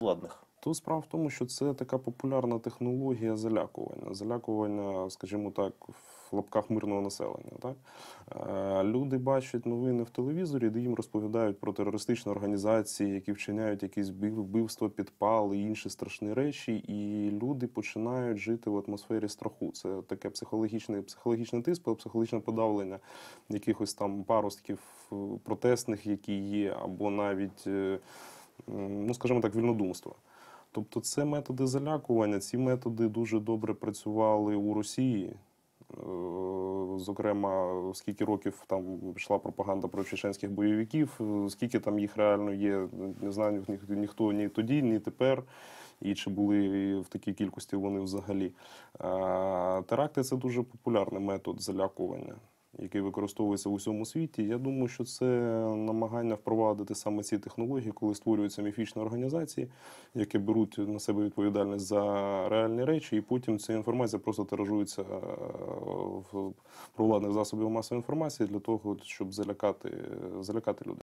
владних. Тут справа в тому, що це така популярна технологія залякування. Залякування, скажімо так, в лапках мирного населення. Так? Е, Люди бачать новини в телевізорі, де їм розповідають про терористичні організації, які вчиняють якісь вбивства, підпали і інші страшні речі, і люди починають жити в атмосфері страху. Це таке психологічне, психологічне тиск, психологічне подавлення якихось там паростків е, протестних, які є, або навіть, е, ну скажімо так, вільнодумства. Тобто це методи залякування. Ці методи дуже добре працювали у Росії. Е, Зокрема, скільки років там йшла пропаганда про чеченських бойовиків, е, скільки там їх реально є, не знаю ні- ніхто ні тоді, ні тепер, і чи були в такій кількості вони взагалі. Е, Теракти це дуже популярний метод залякування, який використовується в усьому світі. Я думаю, що це намагання впровадити саме ці технології, коли створюються міфічні організації, які беруть на себе відповідальність за реальні речі, і потім ця інформація просто тиражується е, в провладних засобів масової інформації для того, щоб залякати, залякати людей.